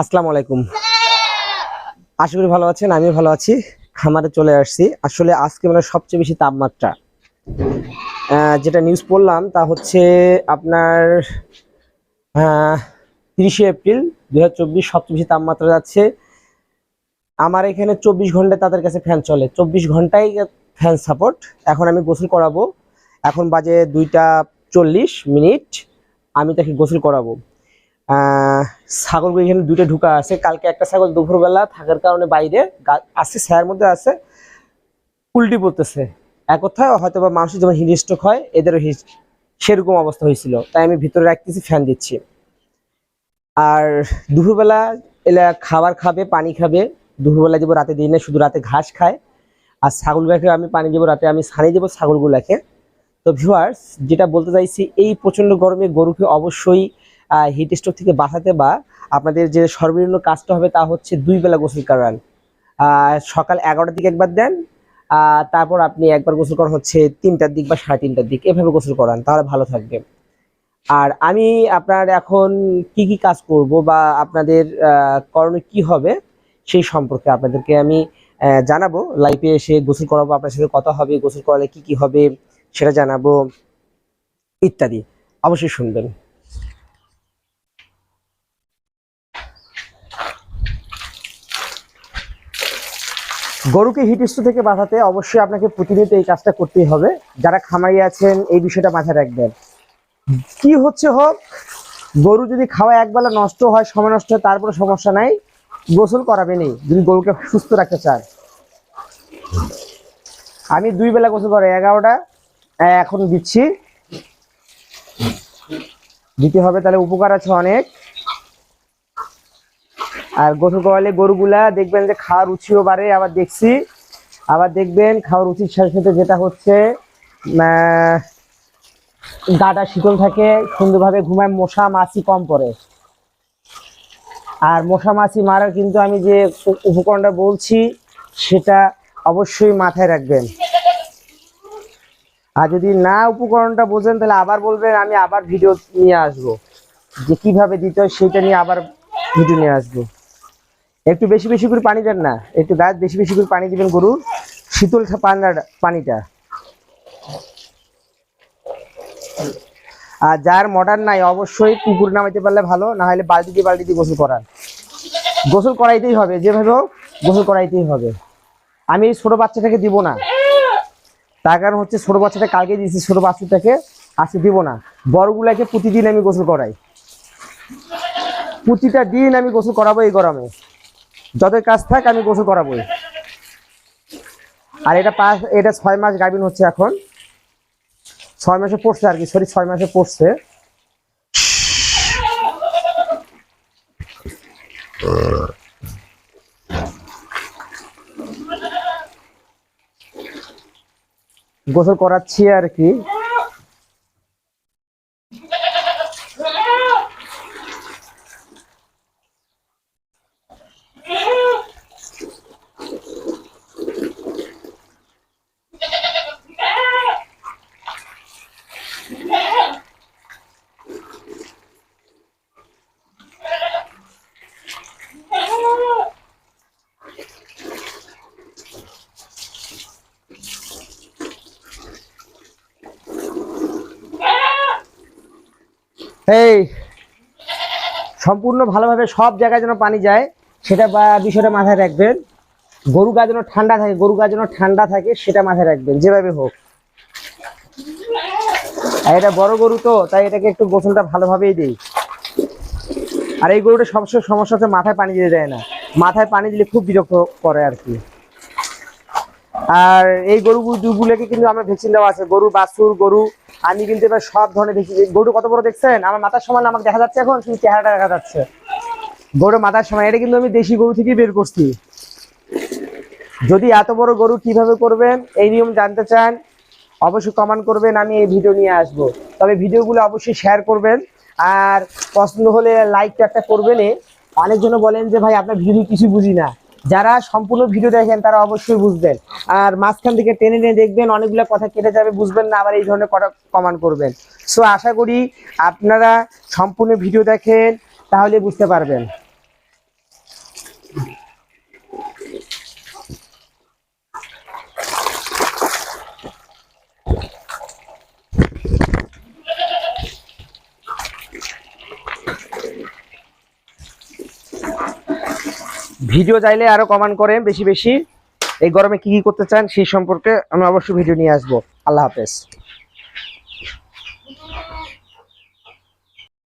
আসসালামু আলাইকুম। আশা করি ভালো আছেন আমি ভালো আছি। খামারে চলে আসছি। আসলে আজকে মানে সবচেয়ে বেশি তাপমাত্রা। যেটা নিউজ পড়লাম, তা হচ্ছে আপনার তিরিশে এপ্রিল দু হাজার চব্বিশ সবচেয়ে বেশি তাপমাত্রা যাচ্ছে। আমার এখানে চব্বিশ ঘন্টায় তাদের কাছে ফ্যান চলে। চব্বিশ ঘন্টায় ফ্যান সাপোর্ট এখন আমি গোসল করাবো। এখন বাজে দুইটা চল্লিশ মিনিট। আমি তাকে গোসল করাবো। ছাগলগুলো এখানে দুটো ঢুকা আছে। কালকে একটা ছাগল দুপুরবেলা থাকার কারণে বাইরে আছে, ছায়ার মধ্যে আছে, উল্টি পড়তেছে। এক কথায় হয়তো বা মানুষের যেমন হিটস্ট্রোক হয়, এদেরও সেরকম অবস্থা হয়েছিল। তাই আমি ভিতরে রাখতেছি ফ্যান দিচ্ছি। আর দুপুরবেলা এলা খাবার খাবে, পানি খাবে। দুপুরবেলা দেবো রাতে দিই না শুধু রাতে ঘাস খায়। আর ছাগলগুলোকে আমি পানি দেবো, রাতে আমি ছানি দেবো ছাগলগুলোকে। তো ভিউয়ার্স যেটা বলতে চাইছি, এই প্রচণ্ড গরমে গরুকে অবশ্যই হিট স্ট্রোক থেকে বাঁচাতে বা আপনাদের যে সর্বনিম্ন কাজটা হবে তা হচ্ছে দুই বেলা গোসল করান। সকাল এগারোটার দিকে একবার দেন তারপর আপনি একবার গোসল করান হচ্ছে তিনটার দিক বা সাড়ে তিনটার দিক। এভাবে গোসল করান তাহলে ভালো থাকবে। আর আমি আপনার এখন কি কি কাজ করব বা আপনাদের আহ, করণীয় কি হবে সেই সম্পর্কে আপনাদেরকে আমি জানাব। লাইফে এসে গোসল করাবো আপনার সাথে কথা হবে গোসল করালে কি কি হবে সেটা জানাব ইত্যাদি। অবশ্যই শুনবেন। গরুকে হিটস্ট্রোক থেকে বাঁচাতে অবশ্যই আপনাকে প্রতিনিয়ত এই কাজটা করতেই হবে। যারা খামারি আছেন, এই বিষয়টা মাথায় রাখবেন। কি হচ্ছে হোক, গরু যদি খাওয়া একবেলা নষ্ট হয়, সময় নষ্ট হয় তারপরে সমস্যা নাই। গোসল করাবেনই, যদি গরুকে সুস্থ রাখতে চান। আমি দুই বেলা গোসল করে এগারোটা এখন দিচ্ছি। দিতে হবে, তাহলে উপকার আছে অনেক। আর গোসল করালে গরুগুলা দেখবেন যে খাওয়ার রুচিও বাড়ে, আবার দেখছি, আবার দেখবেন খাওয়ার রুচির সাথে সাথে যেটা হচ্ছে গাটা শীতল থাকে, সুন্দরভাবে ঘুমায়, মশা মাছি কম পড়ে। আর মশা মাছি মারার কিন্তু আমি যে উপকরণটা বলছি, সেটা অবশ্যই মাথায় রাখবেন। আর যদি না উপকরণটা বোঝেন, তাহলে আবার বলবেন, আমি আবার ভিডিও নিয়ে আসব। যে কীভাবে দিতে হয়, সেটা নিয়ে আবার ভিডিও নিয়ে আসব। একটু বেশি বেশি করে পানি দেন না। একটু গাছ বেশি বেশি করে পানি দিবেন গরুর। শীতল পানিটা। আর যার মডার্ন নাই, অবশ্যই পুকুর নামাইতে পারলে ভালো না হলে বালতি দিয়ে বালতি দিয়ে গোসল করান। গোসল করাইতেই হবে, যেভাবে হোক গোসল করাইতেই হবে। আমি এই ছোট বাচ্চাটাকে দিব না। তার কারণ হচ্ছে ছোটো বাচ্চাটা কালকে দিয়েছি, ছোটো বাচ্চাটাকে আজকে দিব না। বড়গুলাকে প্রতিদিন আমি গোসল করাই। প্রতিটা দিন আমি গোসল করাবো এই গরমে। যতই কাজ থাক, আমি গোসল করাবোই। আর এটা পাঁচ, এটা ছয় মাস গাভিন হচ্ছে এখন। ছয় মাসে পড়ছে আর কি সরি ছয় মাসে পড়ছে। গোসল করাচ্ছি আর কি। এই, সম্পূর্ণ ভালোভাবে সব জায়গায় যেন পানি যায়, সেটা বা বিষয়টা মাথায় রাখবেন। গরু গা যেন ঠান্ডা থাকে, গরু গা যেন ঠান্ডা থাকে, সেটা মাথায় রাখবেন, যেভাবে হোক। আর এটা বড় গরু তো, তাই এটাকে একটু গোসলটা ভালোভাবেই দিই। আর এই গরুটা সবসময় সমস্যা হচ্ছে মাথায় পানি দিতে দেয় না। মাথায় পানি দিলে খুব বিরক্ত করে আর কি। আর এই গরুগুলোকে কিন্তু আমার ভ্যাকসিন দেওয়া আছে, গরু বাছুর, গরু আমি কিন্তু এবার সব ধরনের দেখি গরু কত বড় দেখছেন? আমার মাথার সমান আমাকে দেখা যাচ্ছে এখন, শুধু চেহারাটা দেখা যাচ্ছে। গরু মাথার সমান, এটা কিন্তু আমি দেশি গরু থেকেই বের করছি। যদি এত বড় গরু কীভাবে করবেন? এই নিয়ম জানতে চান, অবশ্যই কমেন্ট করবেন, আমি এই ভিডিও নিয়ে আসব। তবে ভিডিওগুলো অবশ্যই শেয়ার করবেন, আর পছন্দ হলে লাইকটা একটা করবেনই। অনেকজন বলেন যে, ভাই, আপনার ভিডিও কিছু বুঝি না। যারা সম্পূর্ণ ভিডিও দেখেন, তারা অবশ্যই বুঝবেন। আর মাঝখান থেকে টেনে টেনে দেখবেন, অনেকগুলো কথা কেটে যাবে, বুঝবেন না, আবার এই ধরনের কথা কমান করবেন। সো আশা করি আপনারা সম্পূর্ণ ভিডিও দেখেন, তাহলে বুঝতে পারবেন। ভিডিও চাইলে আরও কমেন্ট করেন বেশি বেশি। এই গরমে কি কি করতে চান সেই সম্পর্কে আমি অবশ্যই ভিডিও নিয়ে আসব। আল্লাহ হাফেজ।